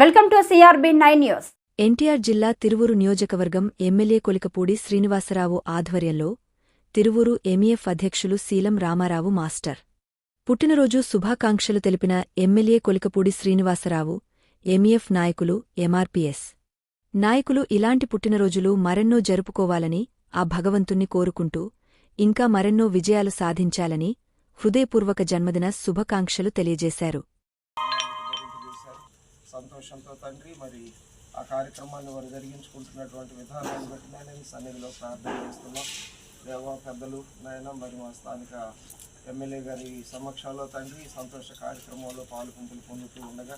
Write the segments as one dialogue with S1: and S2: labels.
S1: Welcome to CRB nine news.
S2: NTR జిల్లా తిరువురు నియోజకవర్గం MLA Kolikapudi Srinivasarao ఆధ్వర్యంలో తిరువురు ఎంఈఎఫ్ అధ్యక్షులు శీలం రామారావు మాస్టర్. పుట్టినరోజు శుభాకాంక్షలు తెలిపిన ఎమ్మెల్యే కొలికపూడి శ్రీనివాసరావు ఎంఈఎఫ్ నాయకులు ఎంఆర్పీఎస్ నాయకులు ఇలాంటి పుట్టినరోజులు మరెన్నో జరుపుకోవాలని ఆ భగవంతుణ్ణి కోరుకుంటూ ఇంకా మరెన్నో విజయాలు సాధించాలని హృదయపూర్వక జన్మదిన శుభాకాంక్షలు తెలియజేశారు.
S3: సంతోషంతో తండ్రి మరి ఆ కార్యక్రమాన్ని వారు జరిగించుకుంటున్నటువంటి విధానాన్ని బట్టి నేను సన్నిధిలో ప్రార్థన చేస్తున్నాం. దేవ పెద్దలు నాయన మరి మా స్థానిక ఎమ్మెల్యే గారి సమక్షంలో తండ్రి సంతోష కార్యక్రమంలో పాల్గొంపులు పొందుతూ ఉండగా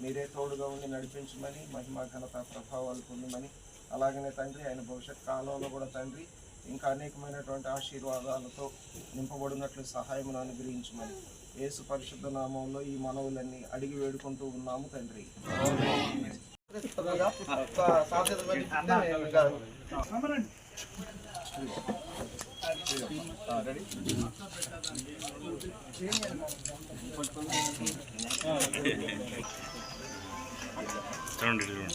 S3: మీరే తోడుగా ఉండి నడిపించమని మహిమా ఘనత ప్రభావాలు పొందమని అలాగనే తండ్రి ఆయన భవిష్యత్ కాలంలో కూడా తండ్రి ఇంకా అనేకమైనటువంటి ఆశీర్వాదాలతో నింపబడినట్లు సహాయమును అనుగ్రహించమని యేసు పరిశుద్ధ నామంలో ఈ మనవులన్నీ అడిగి వేడుకుంటూ ఉన్నాము తండ్రి.
S4: చూడండి చూడండి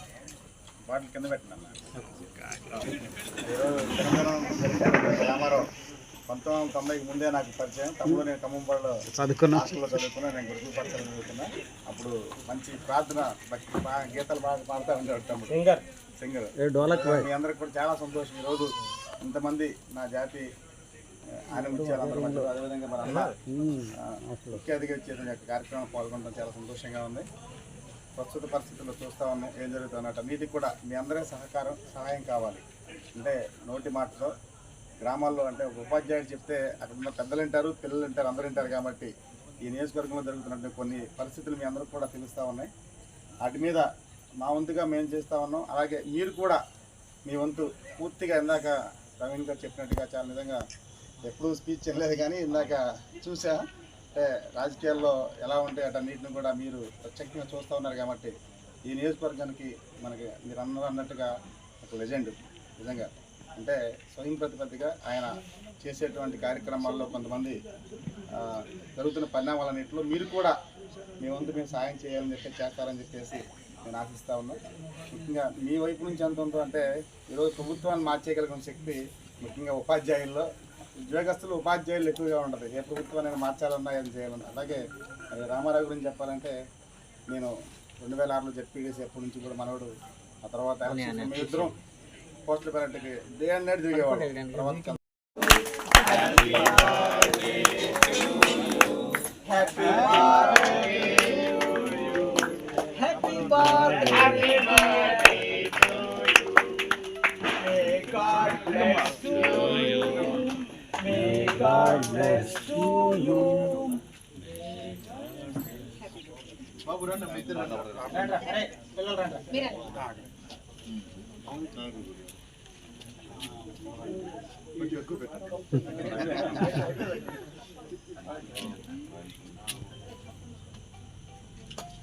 S5: బాటిల్ కింద పెట్టినా రామారావు పంతొమ్మిది వందల తొంభైకి ముందే నాకు పరిచయం తమ్ముడు నేను ఖమ్మంపాడులో
S6: చదువుకున్నా.
S5: హాస్టల్లో చదువుకున్నా నేను గురుకుల పాఠశాల చదువుకున్నా అప్పుడు మంచి ప్రార్థన భక్తి బాగా గీతాలు బాగా పాడుతూ ఉంటాడు తమ్ముడు singer singer
S6: a dholak boy.
S5: మీ అందరికి కూడా చాలా సంతోషం ఈరోజు ఇంతమంది నా జాతి ఆనందించారు అందరూ మధ్యలో అదేవిధంగా మరి అన్న. ముఖ్య అతిథిగా చేసిన యొక్క కార్యక్రమం పాల్గొనడం చాలా సంతోషంగా ఉంది. ప్రస్తుత పరిస్థితుల్లో చూస్తూ ఉన్నాం ఏం జరుగుతుందన్నట వీటికి కూడా మీ అందరి సహకారం సహాయం కావాలి. అంటే నోటి మాటతో గ్రామాల్లో అంటే ఒక ఉపాధ్యాయుడు చెప్తే అక్కడ ఉన్న పెద్దలు వింటారు పిల్లలు వింటారు అందరూ వింటారు కాబట్టి ఈ నియోజకవర్గంలో జరుగుతున్నటువంటి కొన్ని పరిస్థితులు మీ అందరికి కూడా తెలుస్తూ ఉన్నాయి. వాటి మీద మా వంతుగా మేము చేస్తూ ఉన్నాం. అలాగే మీరు కూడా మీ వంతు పూర్తిగా ఇందాక ప్రవీణ్ గారు చెప్పినట్టుగా చాలా నిజంగా ఎప్పుడూ స్పీచ్ చేయలేదు కానీ ఇందాక చూసా. అంటే రాజకీయాల్లో ఎలా ఉంటాయి అటన్నిటిని కూడా మీరు ప్రత్యేకంగా చూస్తూ ఉన్నారు కాబట్టి ఈ నియోజకవర్గానికి మనకి మీరు అందరూ అన్నట్టుగా ఒక లెజెండ్ నిజంగా. అంటే స్వయం ప్రతిపత్తిగా ఆయన చేసేటువంటి కార్యక్రమాల్లో కొంతమంది జరుగుతున్న జరుగుతున్న పరిణామాలన్నింటిలో మీరు కూడా మీ వంతు మేము సాయం చేయాలని చెప్పి చేస్తారని చెప్పేసి నేను ఆశిస్తూ ఉన్నా. ముఖ్యంగా మీ వైపు నుంచి ఎంత ఉందో అంటే ఈరోజు ప్రభుత్వాన్ని మార్చేయగలిగిన శక్తి ముఖ్యంగా ఉపాధ్యాయుల్లో ఉద్యోగస్తులు ఉపాధ్యాయులు ఎక్కువగా ఉండదు ఏ ప్రభుత్వాన్ని మార్చాలన్నా ఏం చేయాలన్నా అలాగే మరి రామారావు గురించి చెప్పాలంటే నేను రెండు వేల ఆరులో జెడ్పీడీసీ ఎప్పటి నుంచి కూడా మనవడు ఆ తర్వాత ఇద్దరం పోస్టల్ బ్యాలెట్కి డే అండ్ నైట్ తిరిగేవాడు తర్వాత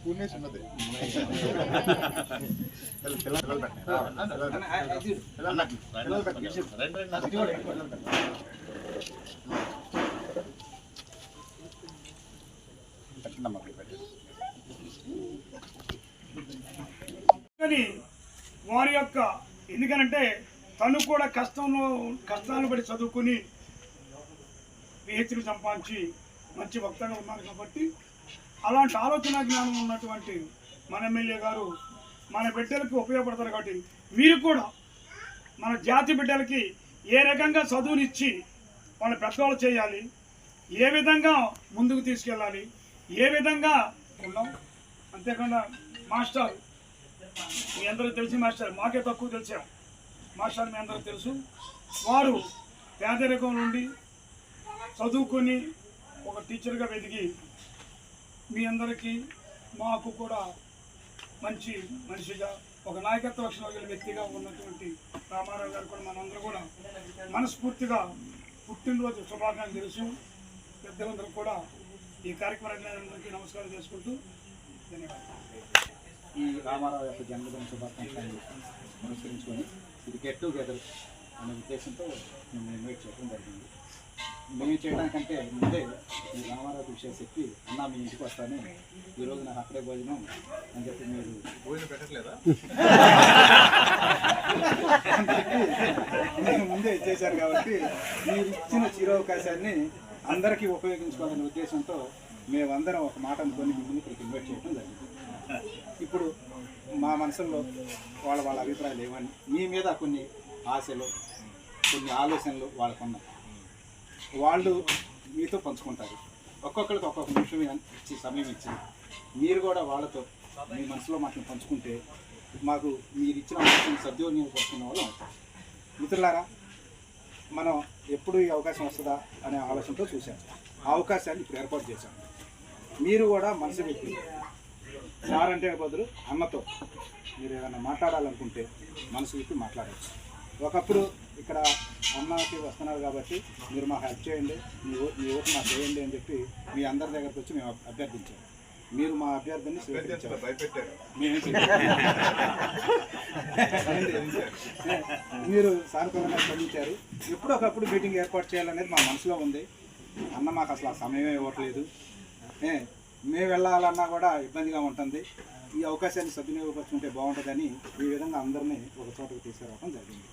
S5: పూర్ణేష్ ఉన్నది పిల్లలు పిల్లలు పెట్టండి పిల్లలు పెట్టండి
S7: కానీ వారి యొక్క ఎందుకనంటే తను కూడా కష్టంలో కష్టాలను పడి చదువుకుని పిహెచ్డి సంపాదించి మంచి వక్తగా ఉన్నారు కాబట్టి అలాంటి ఆలోచన జ్ఞానం ఉన్నటువంటి మన ఎమ్మెల్యే గారు మన బిడ్డలకు ఉపయోగపడతారు కాబట్టి మీరు కూడా మన జాతి బిడ్డలకి ఏ రకంగా చదువునిచ్చి వాళ్ళ పెద్దవాళ్ళు చేయాలి ఏ విధంగా ముందుకు తీసుకెళ్ళాలి ఏ విధంగా ఉన్నాం. అంతేకాకుండా మాస్టర్ మీ అందరూ తెలిసి మాస్టర్. మాకే తక్కువ తెలిసాం మాస్టర్ మీ అందరూ తెలుసు. వారు పేదరికం నుండి చదువుకొని ఒక టీచర్గా వెతికి మీ అందరికీ మాకు కూడా మంచి మనిషిగా ఒక నాయకత్వ లక్షణాలు గల వ్యక్తిగా ఉన్నటువంటి రామారావు గారు కూడా మనందరూ కూడా మనస్ఫూర్తిగా పుట్టినరోజు శుభాకాంక్షలు తెలుసు. పెద్దలందరూ కూడా ఈ కార్యక్రమానికి నమస్కారం చేసుకుంటూ ధన్యవాదాలు.
S8: ఈ రామారావు యొక్క జన్మదిన శుభాకాంక్షలు పురస్కరించుకొని ఇది గెట్ టుగెదర్ అనే ఉద్దేశంతో మేము ఇన్వైట్ చేయడం జరిగింది. మేము చేయడానికంటే ముందే ఈ రామారావు విషయం చెప్పి అన్న మీ ఇంటికి వస్తాను. ఈరోజు నాకు అక్కడే భోజనం అని చెప్పి మీరు భోజనం పెట్టట్లేదా? మీరు ముందే ఇచ్చేశారు కాబట్టి మీరు ఇచ్చిన చిరవకాశాన్ని అందరికీ ఉపయోగించుకోవాలనే ఉద్దేశంతో మేమందరం ఒక మాట అనుకొని మిమ్మల్ని ఇక్కడికి ఇన్వైట్ చేయడం జరిగింది. ఇప్పుడు మా మనసుల్లో వాళ్ళ వాళ్ళ అభిప్రాయాలు ఏమని మీ మీద కొన్ని ఆశలు కొన్ని ఆలోచనలు వాళ్ళకు ఉన్నాయి వాళ్ళు మీతో పంచుకుంటారు. ఒక్కొక్కరికి ఒక్కొక్క నిమిషం ఇచ్చి సమయం ఇచ్చి మీరు కూడా వాళ్ళతో మీ మనసులో మాటలు పంచుకుంటే మాకు మీరు ఇచ్చిన సద్వినియోగం సద్వినియోగపరుచుకున్న వాళ్ళు అవుతాం. మిత్రులారా మనం ఎప్పుడు ఈ అవకాశం వస్తుందా అనే ఆలోచనతో చూశాం. ఆ అవకాశాన్ని ఇప్పుడు ఏర్పాటు చేశాం. మీరు కూడా మనసు పెట్టి సార్ అంటే బదులు అన్నతో మీరు ఏదైనా మాట్లాడాలనుకుంటే మనసు విప్పి మాట్లాడవచ్చు ఒకప్పుడు ఇక్కడ అన్నకి వస్తున్నారు కాబట్టి మీరు మాకు హెల్ప్ చేయండి మీ ఓ మీ ఓటు మాకు వేయండి అని చెప్పి మీ అందరి దగ్గరకు వచ్చి మేము అభ్యర్థించాము మీరు మా అభ్యర్థిని స్వీకరించారు. మీరు సానుకూలంగా స్పందించారు. ఎప్పుడొకప్పుడు మీటింగ్ ఏర్పాటు చేయాలనేది మా మనసులో ఉంది. అన్న మాకు అసలు ఆ సమయమే ఇవ్వట్లేదు. మేము వెళ్ళాలన్నా కూడా ఇబ్బందిగా ఉంటుంది. ఈ అవకాశాన్ని సద్వినియోగపరుచుకుంటే బాగుంటుందని ఈ విధంగా అందరినీ ఒక చోటకు తీసుకురావడం జరిగింది.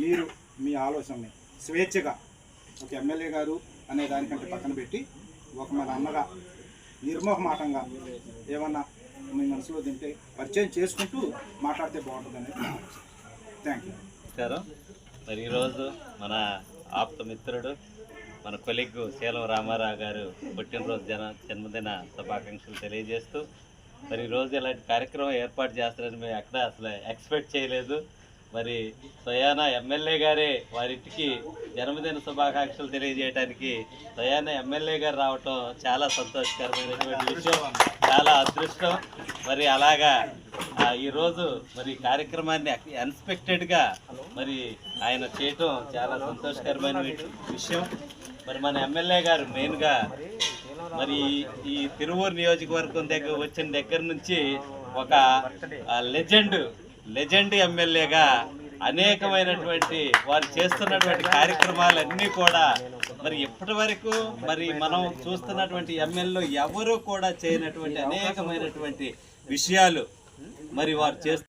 S8: మీరు మీ ఆలోచనని స్వేచ్ఛగా ఒక ఎమ్మెల్యే గారు అనే దానికంటే పక్కన పెట్టి ఒక మన అన్నగా నిర్మోహమాటంగా ఏమన్నా మీ మనసులో తింటే పరిచయం చేసుకుంటూ మాట్లాడితే బాగుంటుంది అనేది థ్యాంక్ యూ
S4: నమస్కారం. మరి ఈరోజు మన ఆప్త మిత్రుడు మన కొలిగ్ శీలం రామారావు గారు పుట్టినరోజు జన జన్మదిన శుభాకాంక్షలు తెలియజేస్తూ మరి ఈరోజు ఇలాంటి కార్యక్రమం ఏర్పాటు చేస్తారని మేము ఎక్కడ అసలు ఎక్స్పెక్ట్ చేయలేదు. మరి స్వయాన ఎమ్మెల్యే గారే వారింటికి జన్మదిన శుభాకాంక్షలు తెలియజేయడానికి స్వయానా ఎమ్మెల్యే గారు రావటం చాలా సంతోషకరమైనటువంటి విషయం చాలా అదృష్టం. మరి అలాగా ఈరోజు మరి కార్యక్రమాన్ని అన్ఎక్స్పెక్టెడ్గా మరి ఆయన చేయటం చాలా సంతోషకరమైన విషయం. మరి మన ఎమ్మెల్యే గారు మెయిన్గా మరి ఈ తిరువూరు నియోజకవర్గం దగ్గర వచ్చిన దగ్గర నుంచి ఒక లెజెండ్ లెజెండ్ ఎమ్మెల్యేగా అనేకమైనటువంటి వారు చేస్తున్నటువంటి కార్యక్రమాలన్నీ కూడా మరి ఇప్పటి వరకు మరి మనం చూస్తున్నటువంటి ఎమ్మెల్యేలు ఎవరు కూడా చేయనటువంటి అనేకమైనటువంటి విషయాలు మరి వారు చేస్తూ